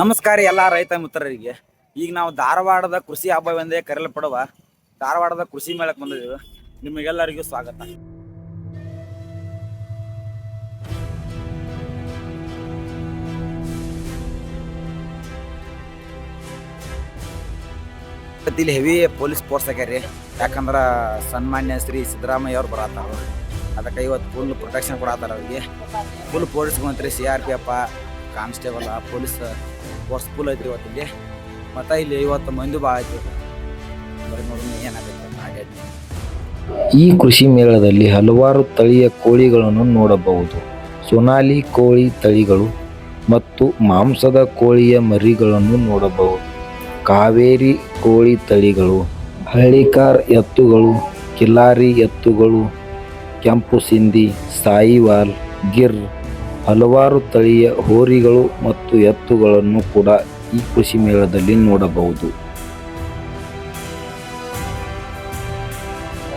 ನಮಸ್ಕಾರ ಎಲ್ಲ ರೈತ ಮಿತ್ರರಿಗೆ. ಈಗ ನಾವು ಧಾರವಾಡದ ಕೃಷಿ ಹಬ್ಬವೆಂದೇ ಕರೆಯಲ್ಪಡುವ ಧಾರವಾಡದ ಕೃಷಿ ಮೇಳಕ್ಕೆ ಬಂದಿದ್ದೇವೆ. ನಿಮಗೆಲ್ಲರಿಗೂ ಸ್ವಾಗತ. ಇಲ್ಲಿ ಹೆವಿ ಪೊಲೀಸ್ ಫೋರ್ಸ್ ಆಗ್ಯಾರಿ. ಯಾಕಂದ್ರೆ ಸನ್ಮಾನ್ಯ ಶ್ರೀ ಸಿದ್ದರಾಮಯ್ಯ ಅವ್ರು ಬರತ್ತಾರ. ಅದಕ್ಕೆ ಇವತ್ತು ಫುಲ್ ಪ್ರೊಟೆಕ್ಷನ್ ಕೊಡತ್ತಾರ ಅವ್ರಿಗೆ. ಫುಲ್ ಪೊಲೀಸ್ ಮಂತ್ರಿ ಸಿ ಆರ್ ಪಿ ಅಪ್ಪ ಕಾನ್ಸ್ಟೇಬಲ್ ಪೊಲೀಸ್ ಫೋರ್ಸ್ ಫುಲ್ ಐತ್ರಿ ಇವತ್ತು ಇಲ್ಲಿ. ಮತ್ತು ಇಲ್ಲಿ ಇವತ್ತು ಮಂದಿ ಭಾಳ ಐತಿ ಈ ಕೃಷಿ ಮೇಳದಲ್ಲಿ ಹಲವಾರು ತಳಿಯ ಕೋಳಿಗಳನ್ನು ನೋಡಬಹುದು. ಸೊನಾಲಿ ಕೋಳಿ ತಳಿಗಳು ಮತ್ತು ಮಾಂಸದ ಕೋಳಿಯ ಮರಿಗಳನ್ನು ನೋಡಬಹುದು. ಕಾವೇರಿ ಕೋಳಿ ತಳಿಗಳು, ಹಳ್ಳಿಕಾರ್ ಎತ್ತುಗಳು, ಕಿಲಾರಿ ಎತ್ತುಗಳು, ಕೆಂಪು ಸಿಂಧಿ, ಸಾಯಿವಾಲ್, ಗಿರ್ ಹಲವಾರು ತಳಿಯ ಹೋರಿಗಳು ಮತ್ತು ಎತ್ತುಗಳನ್ನು ಕೂಡ ಈ ಕೃಷಿ ಮೇಳದಲ್ಲಿ ನೋಡಬಹುದು.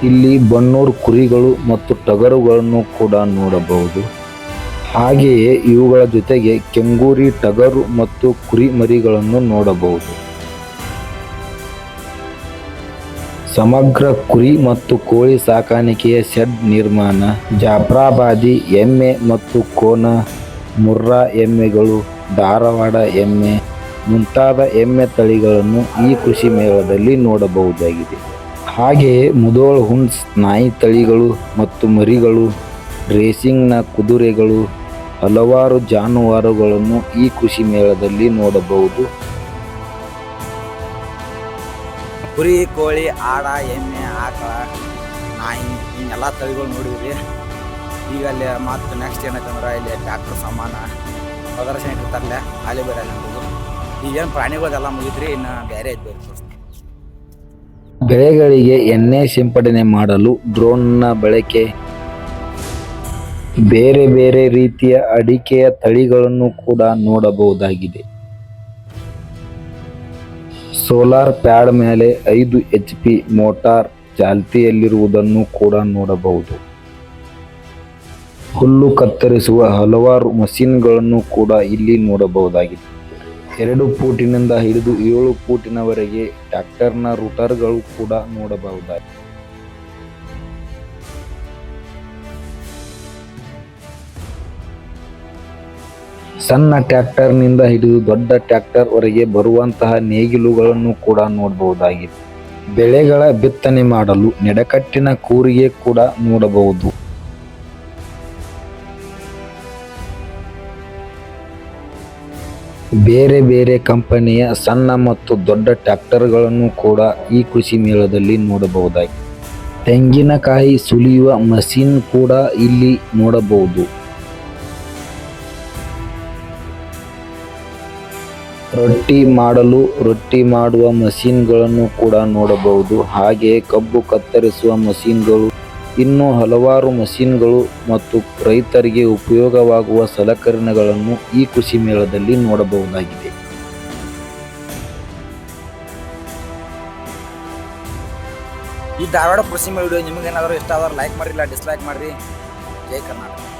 ಇಲ್ಲಿ ಬಣ್ಣೂರು ಕುರಿಗಳು ಮತ್ತು ಟಗರುಗಳನ್ನು ಕೂಡ ನೋಡಬಹುದು. ಹಾಗೆಯೇ ಇವುಗಳ ಜೊತೆಗೆ ಕೆಂಗೂರಿ ಟಗರು ಮತ್ತು ಕುರಿ ಮರಿಗಳನ್ನು ನೋಡಬಹುದು. ಸಮಗ್ರ ಕುರಿ ಮತ್ತು ಕೋಳಿ ಸಾಕಾಣಿಕೆಯ ಶೆಡ್ ನಿರ್ಮಾಣ, ಜಾಫ್ರಾಬಾದಿ ಎಮ್ಮೆ ಮತ್ತು ಕೋನ, ಮುರ್ರಾ ಎಮ್ಮೆಗಳು, ಧಾರವಾಡ ಎಮ್ಮೆ ಮುಂತಾದ ಎಮ್ಮೆ ತಳಿಗಳನ್ನು ಈ ಕೃಷಿ ಮೇಳದಲ್ಲಿ ನೋಡಬಹುದಾಗಿದೆ. ಹಾಗೆಯೇ ಮುದೋಳ್ ಹುಂಡ್ಸ್ ನಾಯಿ ತಳಿಗಳು ಮತ್ತು ಮರಿಗಳು, ರೇಸಿಂಗ್ನ ಕುದುರೆಗಳು, ಹಲವಾರು ಜಾನುವಾರುಗಳನ್ನು ಈ ಕೃಷಿ ಮೇಳದಲ್ಲಿ ನೋಡಬಹುದು. ಕುರಿ, ಕೋಳಿ, ಆಡ, ಎಮ್ಮೆ, ಆಕಳ, ನಾಯಿ, ಹಿಂಗೆಲ್ಲ ತಳಿಗಳು ನೋಡಿದ್ರಿ ಈಗ ಅಲ್ಲಿ ಮತ್ತು ನೆಕ್ಸ್ಟ್ ಏನೈತಂದ್ರೆ ಇಲ್ಲಿ ಟ್ಯಾಕ್ಟರ್ ಸಾಮಾನ ಪ್ರದರ್ಶನ ಇಟ್ಟಿರ್ತಾರಲ್ಲ, ಅಲ್ಲಿ ಬೇರೆ ಅಲ್ಲಿ ಈಗೇನು ಪ್ರಾಣಿಗಳದೆಲ್ಲ ಮುಗಿದ್ರಿ ಇನ್ನು ಬೇರೆ. ಬೆಳೆಗಳಿಗೆ ಎಣ್ಣೆ ಸಿಂಪಡಣೆ ಮಾಡಲು ಡ್ರೋನ್ನ ಬಳಕೆ. ಬೇರೆ ಬೇರೆ ರೀತಿಯ ಅಡಿಕೆಯ ತಳಿಗಳನ್ನು ಕೂಡ ನೋಡಬಹುದಾಗಿದೆ. ಸೋಲಾರ್ ಪ್ಯಾಡ್ ಮೇಲೆ ಐದು ಎಚ್ ಪಿ ಮೋಟಾರ್ ಚಾಲ್ತಿಯಲ್ಲಿರುವುದನ್ನು ಕೂಡ ನೋಡಬಹುದು. ಹುಲ್ಲು ಕತ್ತರಿಸುವ ಹಲವಾರು ಮಷೀನ್ಗಳನ್ನು ಕೂಡ ಇಲ್ಲಿ ನೋಡಬಹುದಾಗಿದೆ. ಎರಡು ಫೂಟಿನಿಂದ ಹಿಡಿದು ಏಳು ಫೂಟಿನವರೆಗೆ ಟ್ರ್ಯಾಕ್ಟರ್ನ ರೂಟರ್ಗಳು ಕೂಡ ನೋಡಬಹುದಾಗಿದೆ. ಸಣ್ಣ ಟ್ರ್ಯಾಕ್ಟರ್ನಿಂದ ಹಿಡಿದು ದೊಡ್ಡ ಟ್ರ್ಯಾಕ್ಟರ್ ವರೆಗೆ ಬರುವಂತಹ ನೇಗಿಲುಗಳನ್ನು ಕೂಡ ನೋಡಬಹುದಾಗಿದೆ. ಬೆಳೆಗಳ ಬಿತ್ತನೆ ಮಾಡಲು ನೆಡಕಟ್ಟಿನ ಕೂರಿಗೆ ಕೂಡ ನೋಡಬಹುದು. ಬೇರೆ ಬೇರೆ ಕಂಪನಿಯ ಸಣ್ಣ ಮತ್ತು ದೊಡ್ಡ ಟ್ರ್ಯಾಕ್ಟರ್ಗಳನ್ನು ಕೂಡ ಈ ಕೃಷಿ ಮೇಳದಲ್ಲಿ ನೋಡಬಹುದಾಗಿದೆ. ತೆಂಗಿನಕಾಯಿ ಸುಲಿಯುವ ಮಷೀನ್ ಕೂಡ ಇಲ್ಲಿ ನೋಡಬಹುದು. ರೊಟ್ಟಿ ಮಾಡಲು ರೊಟ್ಟಿ ಮಾಡುವ ಮಷಿನ್ಗಳನ್ನು ಕೂಡ ನೋಡಬಹುದು. ಹಾಗೆ ಕಬ್ಬು ಕತ್ತರಿಸುವ ಮಷಿನ್ಗಳು, ಇನ್ನೂ ಹಲವಾರು ಮಷಿನ್ಗಳು ಮತ್ತು ರೈತರಿಗೆ ಉಪಯೋಗವಾಗುವ ಸಲಕರಣೆಗಳನ್ನು ಈ ಕೃಷಿ ಮೇಳದಲ್ಲಿ ನೋಡಬಹುದಾಗಿದೆ. ಈ ಧಾರವಾಡ ಕೃಷಿ ವಿಡಿಯೋ ನಿಮಗೇನಾದರೂ ಇಷ್ಟ ಆದ್ರೆ ಲೈಕ್ ಮಾಡಿಲ್ಲ ಡಿಸ್ಲೈಕ್ ಮಾಡಿರಿ. ಜೈ ಕರ್ನಾಟಕ.